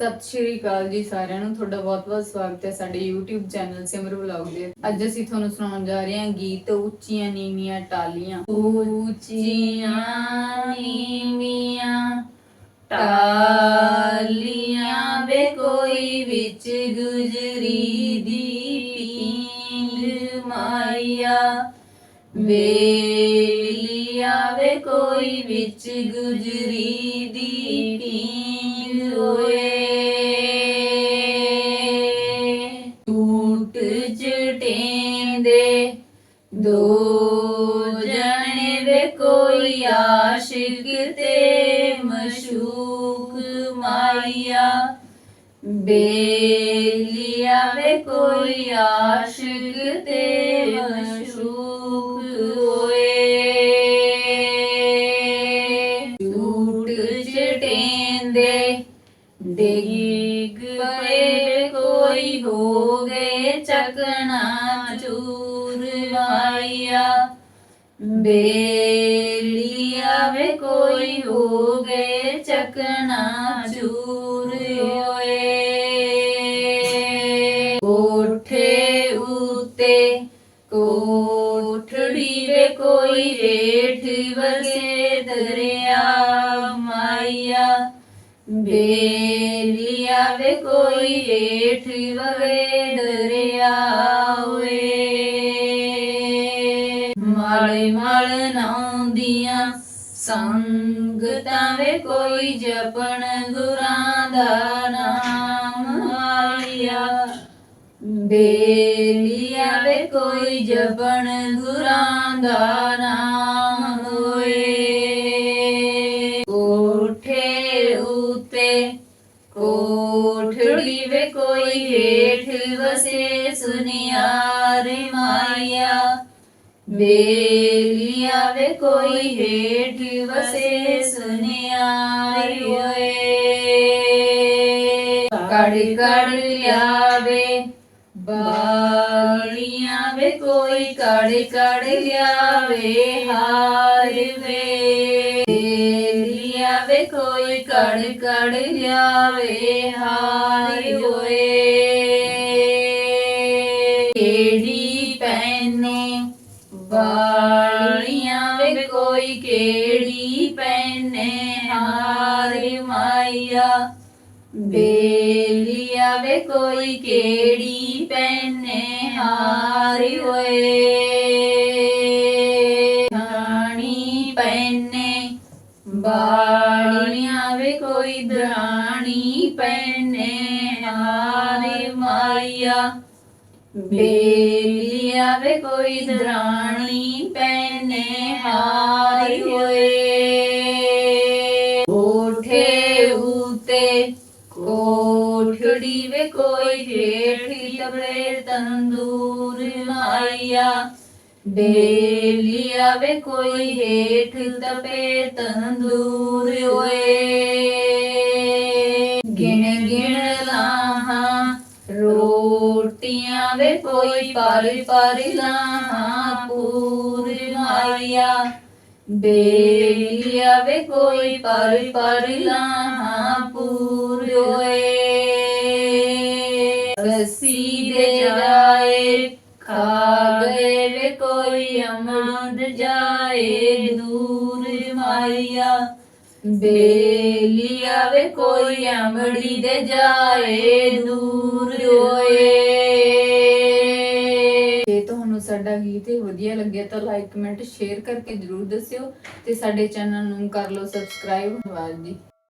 ਸਤਿ ਸ਼੍ਰੀ ਅਕਾਲ ਜੀ ਸਾਰਿਆਂ ਨੂੰ। ਤੁਹਾਡਾ ਬਹੁਤ-ਬਹੁਤ ਸਵਾਗਤ ਹੈ ਸਾਡੇ YouTube ਚੈਨਲ ਸਿਮਰ ਵਲੌਗ ਦੇ। ਅੱਜ ਅਸੀਂ ਤੁਹਾਨੂੰ ਸੁਣਾਉਣ ਜਾ ਰਹੇ ਹਾਂ ਗੀਤ ਉੱਚੀਆਂ ਨੀਵੀਆਂ ਟਾਲੀਆਂ। ਉੱਚੀਆਂ ਨੀਵੀਆਂ ਟਾਲੀਆਂ ਵੇ ਕੋਈ ਵਿੱਚ ਗੁਜਰੀ ਦੀ ਪੀਂਗ ਮਾਇਆ। ਵੇਲੀਆ ਵੇ ਕੋਈ ਵਿੱਚ ਗੁਜਰੀ ਦੀ ਢੀਂਗ ਹੋਏ। ਕੋਈ ਆਸ਼ਿਕ ਤੇ ਮਸ਼ੂਕ ਮਾਇਆ। ਬੇਲੀਆ ਵੇ ਕੋਈ ਆਸ਼ਿਕ ਤੇ ਮਸ਼ੂਕ ਹੋਏ। ਝੂਠ ਚਟੇਂਦੇ ਡਿੱਗ ਪਏ ਕੋਈ ਹੋ ਗਏ ਚਕਣਾ ਚੂਰ ਮਾਇਆ। ਬੇਲੀਆ ਵੇ ਕੋਈ ਹੋ ਗਏ ਚਕਣਾ ਚੂਰ ਹੋਏ। ਕੋਠੇ ਉਤੇ ਕੋਠੜੀ ਵੇ ਕੋਈ ਹੇਠ ਵਸੇ ਦਰਿਆ, ਮਾਇਆ। ਬੇਲੀਆ ਵੇ ਕੋਈ ਹੇਠ ਵਗੇ ਦਰਿਆ ਵੇ ਮਾਲੇ ਮਾਲ ਨਾ ਸੰਗਤਾਂ ਵੇ ਕੋਈ ਜਪਣ ਗੁਰਾਂ ਦਾ ਨਾਮ ਆਇਆ ਬੇਲੀਆ ਵੇ ਕੋਈ ਜਪਣ ਗੁਰਾਂ ਦਾ ਨਾਮ ਹੋਏ। ਕੋਠੇ ਉਤੇ ਕੋਠੜੀ ਵੇ ਕੋਈ ਹੇਠ ਵਸੇ ਸੁਨਿਆਰ ਮਾਇਆ। ਬੇਲੀਆ ਵੇ ਕੋਈ ਹੇਠ ਵਸੇ ਸੁਨਿਆਰ ਹੋਏ। ਕੜ ਕੜ ਲਿਆਵੇ, ਬਾਲੀਆਂ ਵੇ ਕੋਈ ਕੜ ਕੜ ਲਿਆਵੇ, ਹਾਰ ਵੇ। ਬੇਲੀਆ ਵੇ ਕੋਈ ਕੜ ਕੜ ਲਿਆਵੇ, ਹਾਰ ਕੋਈ ਕਿਹੜੀ ਪੈਨੇ ਹਾਰ ਮਾਇਆ ਬੇਲੀਆ ਵੇ ਕੋਈ ਕਿਹੜੀ ਪੈਨੇ ਹਾਰ ਹੋਏ ਰਾਣੀ ਪੈਨੇ ਬਾਲੀਆਂ ਵੇ ਕੋਈ ਦਰਾਣੀ ਪੈਨੇ ਹਾਰ ਮਾਇਆ ਬੇਲੀਆ ਵੇ ਕੋਈ ਦਰਾਣੀ ਪੈਨੇ ਹਾਰ ਹੋਏ। ਕੋਠੇ ਉਤੇ ਕੋਠੜੀ ਵੇ ਕੋਈ ਹੇਠ ਤਬਲੇ ਤੰਦੂਰ ਮਾਇਆ। ਬੇਲੀਆ ਵੇ ਕੋਈ ਹੇਠ ਤਪੇ ਤੰਦੂਰ ਹੋਏ। ਰੋਟੀਆਂ ਵੇ ਕੋਈ ਪਰ ਪਰ ਲਾਹਾਂ ਪੂਰ ਮਾਇਆ। ਬੇਲੀਆ ਵੇ ਕੋਈ ਪਰ ਪਰ ਲਾਹਾਂ ਪੂਰ ਹੋਏ। ਰਸੀ ਦੇ ਜਾਏ ਖਾ ਗਏ ਵੇ ਕੋਈ ਅਮਦ ਜਾਏ, ਦੂਰ ਮਾਇਆ। ਬੇਲੀਆ ਵੇ ਕੋਈ ਅਮੜੀ ਦੇ ਜਾਏ, ਦੂਰ ਹੋਏ। ਜੇ ਤੁਹਾਨੂੰ ਸਾਡਾ ਗੀਤ ਇਹ ਵਧੀਆ ਲੱਗਿਆ ਤਾਂ ਲਾਈਕ ਕਮੈਂਟ ਸ਼ੇਅਰ ਕਰਕੇ ਜਰੂਰ ਦੱਸਿਓ ਤੇ ਸਾਡੇ ਚੈਨਲ ਨੂੰ ਕਰ ਲਓ ਸਬਸਕ੍ਰਾਈਬ ਧੰਨਵਾਦ ਜੀ।